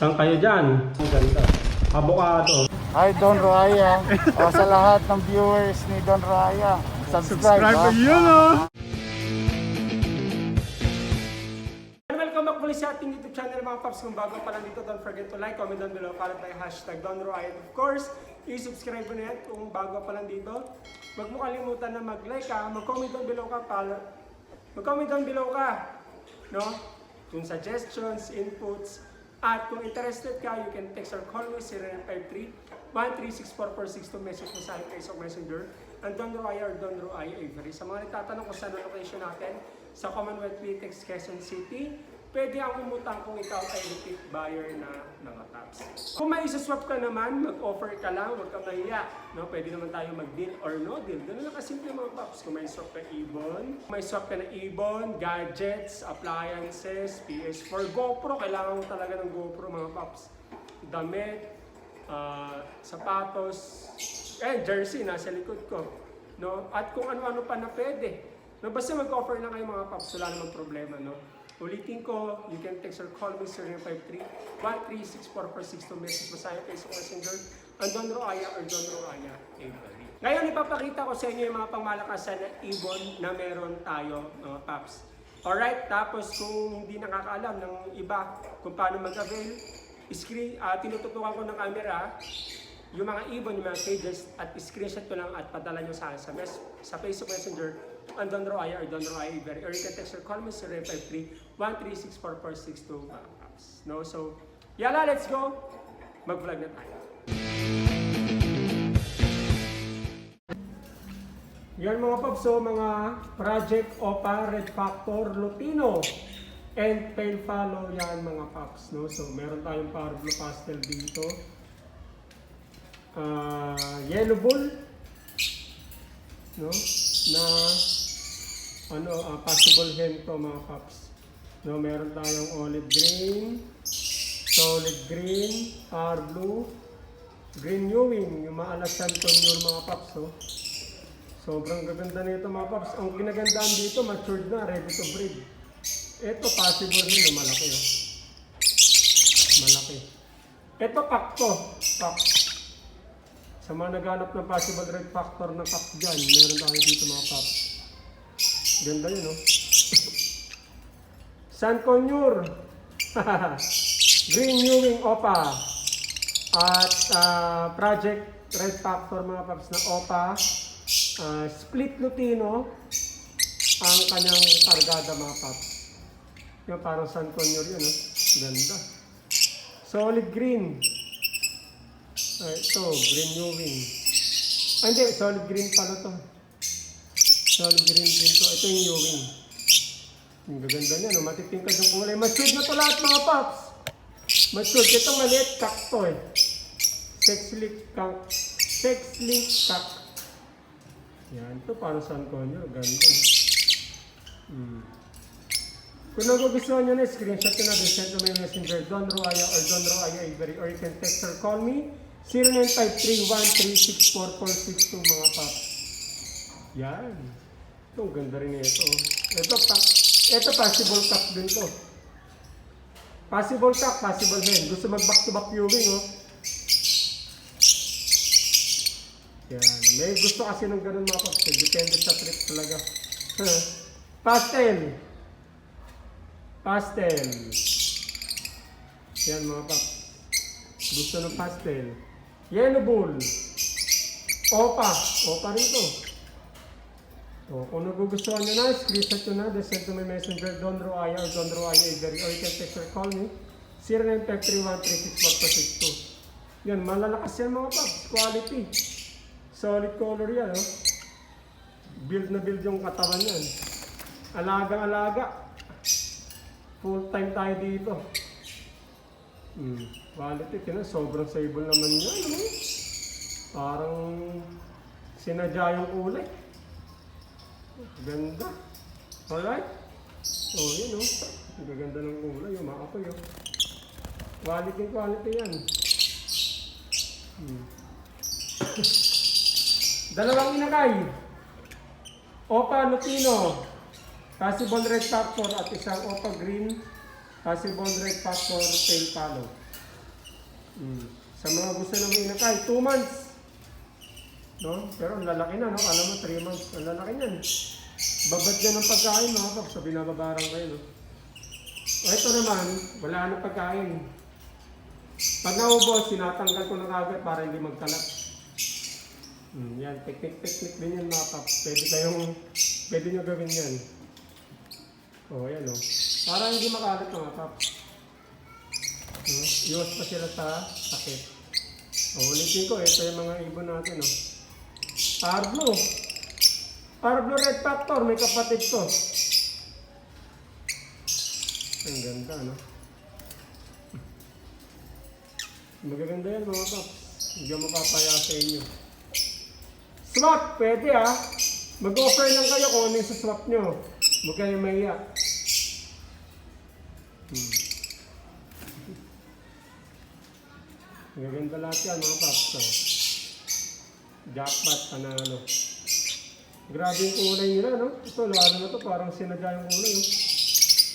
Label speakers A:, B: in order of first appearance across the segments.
A: Saan kayo dyan? Ang ganda. Avocado.
B: Hi Don Raya. o sa lahat ng viewers ni Don Raya. Subscribe. ha?
A: yun oh! Welcome back muli sa ating YouTube channel mga paps. Kung bago pa lang dito, don't forget to like, comment down below, follow tayo hashtag Don Roy. And of course, i-subscribe mo na yan kung bago pa lang dito. Huwag mo kalimutan na mag-like ka, mag-comment down below ka, follow. Mag-comment down below ka. No? Yung suggestions, inputs, at kung interested ka, you can text or call me 0953 1364462 message mo sa akin Facebook Messenger ang Don Roy or Don Roy Avery. Sa mga nagtatanong kung saan location natin, sa Commonwealth Litex, Quezon City, pwede ang umutang kung ikaw ay repeat buyer na mga taps. Kung may isa-swap ka naman, mag-offer ka lang, huwag kang mahiya. No? Pwede naman tayo mag-deal or no deal. Ganun lang kasimple mga paps. Kung may swap ka ibon, kung may swap ka na ibon, gadgets, appliances, PS4, GoPro, kailangan mo talaga ng GoPro mga paps. Damit, ah, sapatos, eh, jersey, nasa likod ko. No? At kung ano-ano pa na pwede. No, basta mag-offer lang kayo mga paps, wala namang problema. No? Ulitin ko, you can text or call me 0953-1364462 message mo sa akin Facebook Messenger ang Don Roaya or Don Roaya Avery. Ngayon, ipapakita ko sa inyo yung mga pangmalakasan na ibon na meron tayo, mga paps. Alright, tapos kung hindi nakakaalam ng iba kung paano mag-avail, screen, ah, tinututukan ko ng camera yung mga ibon, yung mga cages at screenshot ko lang at padala nyo sa akin sa, mes- sa Facebook Messenger ang Don Roaya or Don Roaya Avery or you can text or call me 0953-1364462 mga paps. No? So, yala, let's go! Mag-vlog na tayo. Yan mga paps, so mga Project OPA, Red Factor, Lutino, and Pale Follow yan mga paps. No? So meron tayong Power Blue Pastel dito. Ah, yellow Bull, no? na ano, ah, possible hen to mga paps. No, meron tayong olive green, solid green, power blue, green Ewing, yung maalasan conure mga paps. Oh. Sobrang gaganda nito mga paps. Ang ginagandaan dito, matured na, ready to breed. Ito possible rin, no? malaki. Oh. Malaki. Ito pack to. Pack. Sa mga naghanap ng possible red factor na pack dyan, meron tayo dito mga paps. Ganda yun, no? San Conure. Green Ewing Opa. At ah, Project Red Factor mga paps na Opa. Ah, split Lutino ang kanyang kargada mga paps. Yung parang San Conure yun, no? Ganda. Solid green. Ay, ito, green Ewing. Ah, hindi, solid green pala to. Solid green din to. Ito yung Ewing. Ang gaganda niya, no? Matitingkad yung kulay. Matured na to lahat mga paps. Matured. Ito maliit, kak to eh. Sex link kak. Sex link kak. Yan, ito parang San Conyo. Ganda. Hmm. Kung nagugustuhan nyo na, screenshot nyo na din, send to my messenger, Don Roaya or Don Roaya Avery, or you can text or call me, 0953-1364462 mga paps. Yan. Ito, ang ganda rin ito. Ito, pa, ito possible cup din to. Possible cup, possible hen. Gusto mag back to back viewing, oh. Yan. May gusto kasi ng ganun mga paps. eh. Depende sa trip talaga. Pastel. Pastel. Yan mga paps. Gusto ng pastel. Yellow bull. Opa. Opa rito. O, kung nagugustuhan nyo na, screenshot nyo na, then send to my messenger, Don Roaya or Don Roaya Avery, or you can text or call me, 0953-136-4462. Yan, malalakas yan mga paps. Quality. Solid color yan, oh. Build na build yung katawan yan. Alaga-alaga. Full time tayo dito. Hmm. Quality, tinan, sobrang stable naman yan, ano? Parang sinadya yung kulay. Ganda. Alright? Oh, yun oh. Ang gaganda ng kulay, yung maapoy oh. Quality, quality yan. Hmm. Dalawang inakay. Opa Lutino. Possible red factor at isang Opa green Possible red factor, tail follow. Mm. Sa mga gusto may inakay, 2 months. No? Pero ang lalaki na, no? Alam mo, 3 months. Ang lalaki niyan. Babad yan ng pagkain, mga paps. Sa binababarang kayo, no? O ito naman, wala na pagkain. Pag naubos, sinatanggal ko na agad para hindi magkalat. Hmm, yan, technique-technique din yan mga paps. Pwede kayong, pwede nyo gawin yan. O, oh, yan o. Para hindi makalat mga paps. No? Iwas pa sila sa sakit. O, ulitin ko, ito yung mga ibon natin o. Parblo. Parblo Red Factor, may kapatid to. Ang ganda, no? Magaganda yan mga paps. Hindi ako mapapaya sa inyo. Swap! Pwede ah. Mag-offer lang kayo kung ano yung sa swap nyo. Huwag kayo mahiya. Hmm. Magaganda lahat yan mga paps. ah. Jackpot, panalo. Grabe yung kulay nila, no? Ito, lalo na to, parang sinadya yung kulay, oh.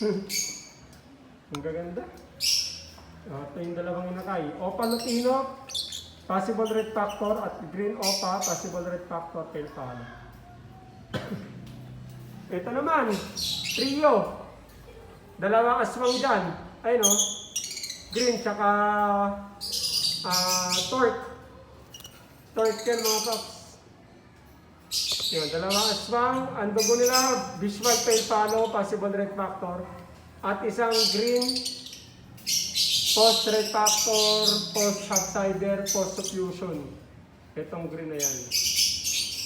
A: Ang gaganda. Ah, ito yung dalawang inakay. Opa Lutino, possible red factor, at green Opa, possible red factor, tail follow. ito naman, trio. Dalawang aswang dyan. Ay no, green tsaka ah torque. Yan mga paps. Yun, dalawang aswang, ang dugo nila, visual tail follow, possible red factor. At isang green, post red factor, post half-sider, post suffusion. Itong green na yan.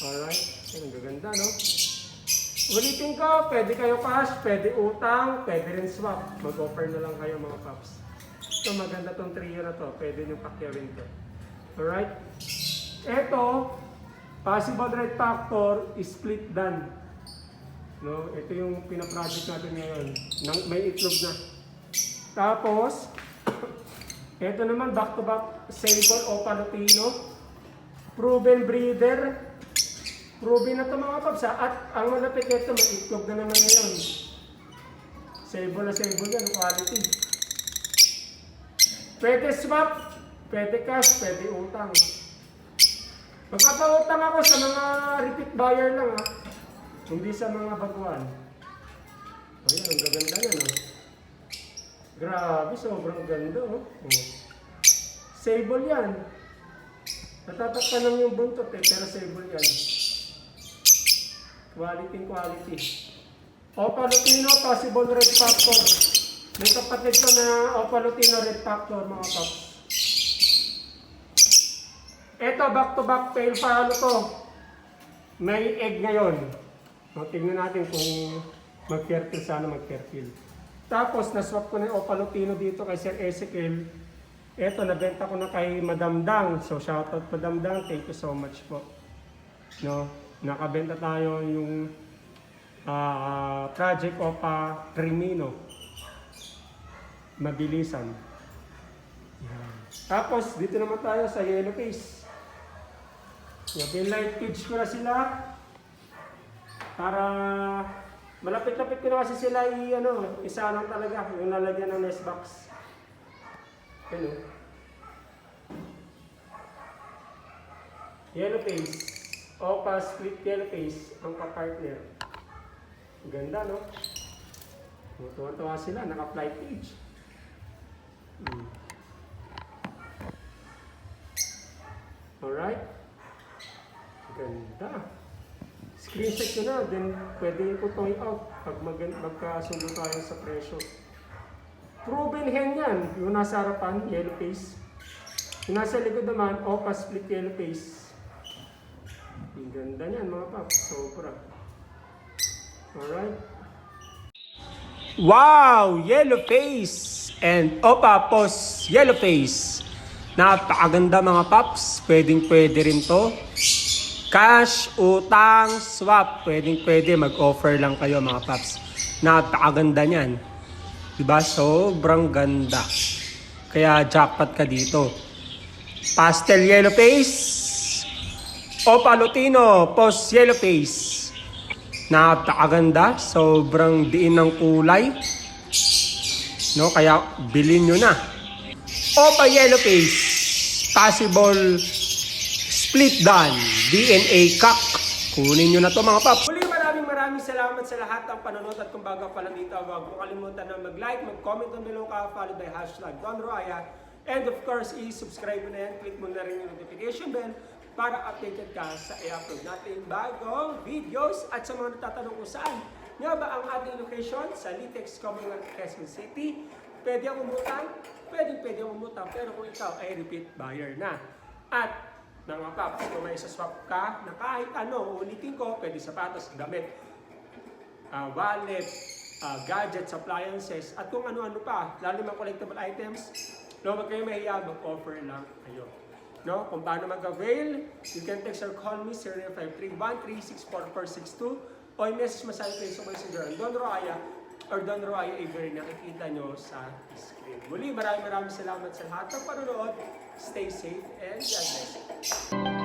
A: Alright? Ang gaganda, no? Ulitin ko, pwede kayo cash, pwede utang, pwede rin swap. Mag-offer na lang kayo mga paps. Ito, maganda tong trio na to. Pwede nyo pakyawin to. Alright? Ito, possible red factor, split done. No, ito yung pina-project natin ngayon. Nang, may itlog na. Tapos, ito naman back to back o Palutino. Proven breeder. Proven na ito mga paps ha. At ang malapit nito, may itlog na naman ngayon. Sable na sable yan, quality. Pwede swap, pwede cash, pwede utang. Magpapautang ako sa mga repeat buyer lang ha. Hindi sa mga baguhan. Ayan, ang gaganda yan oh. Grabe, sobrang ganda oh. oh. Sable yan. Natatakpan lang yung buntot eh, pero sable yan. Quality quality. Opa Lutino, possible red factor. May kapatid ko na Opa Lutino red factor mga paps. Ito, back to back tail follow to. May egg ngayon. O, tingnan natin kung mag-fertile sana mag-fertile. Tapos, naswap ko na yung Opalutino dito kay Sir Ezekiel. Ito, nabenta ko na kay Madam Dang. So, shoutout Madam Dang. Thank you so much po. No, nakabenta tayo yung ah, Project Opa Crimino. Mabilisan. Yan. Tapos, dito naman tayo sa yellow face. Yung light cage ko na sila para malapit-lapit ko na kasi sila i ano, isa lang talaga yung lalagyan ng nest box. Ano? Yellow face. Opa split yellow face ang ka-partner. Ganda, no? Tuwa-tuwa sila, naka-flight cage. Hmm. Alright? Ganda. Screenshot ko na, then pwede ko toy out pag mag magkasundo tayo sa presyo. Proven hen yan, yung nasa harapan, yellow face. Yung nasa likod naman, opa split yellow face. Ang ganda niyan mga paps, sobra. Alright. Wow! Yellow face! And opa pos yellow face. Napakaganda mga paps. Pwedeng pwede rin to. Cash, utang, swap. Pwedeng pwede. Mag-offer lang kayo mga paps. Napakaganda niyan. Diba? Sobrang ganda. Kaya jackpot ka dito. Pastel yellow face. Opa Lutino, post yellow face. Napakaganda. Sobrang diin ng kulay. No? Kaya bilhin nyo na. Opa Yellow Face, possible split done, DNA cock. Kunin nyo na to mga paps. Muli maraming maraming salamat sa lahat ng panonood at kung bago pa lang dito, huwag mo kalimutan na mag-like, mag-comment down below ka, followed by hashtag Don Roaya. And of course, i-subscribe mo na yan, click mo na rin yung notification bell para updated ka sa i-upload natin bagong videos at sa mga natatanong kung saan nga ba ang ating location sa Litex Commonwealth, Quezon City. Pwede ang umutang, pwede pwede ang umutang, pero kung ikaw ay repeat buyer na. At mga paps, kung may swap ka na kahit ano, ulitin ko, pwede sapatos, damit, ah, wallet, ah, gadgets, appliances, at kung ano-ano pa, lalo mga collectible items, no, wag kayo mahiya, mag-offer lang kayo. No, kung paano mag-avail, you can text or call me 0953-1364462 o i-message mo sa sa Messenger ang Don Roaya or Don Roaya Avery nakikita nyo sa screen. Muli, maraming maraming salamat sa lahat ng panonood. Stay safe and God bless.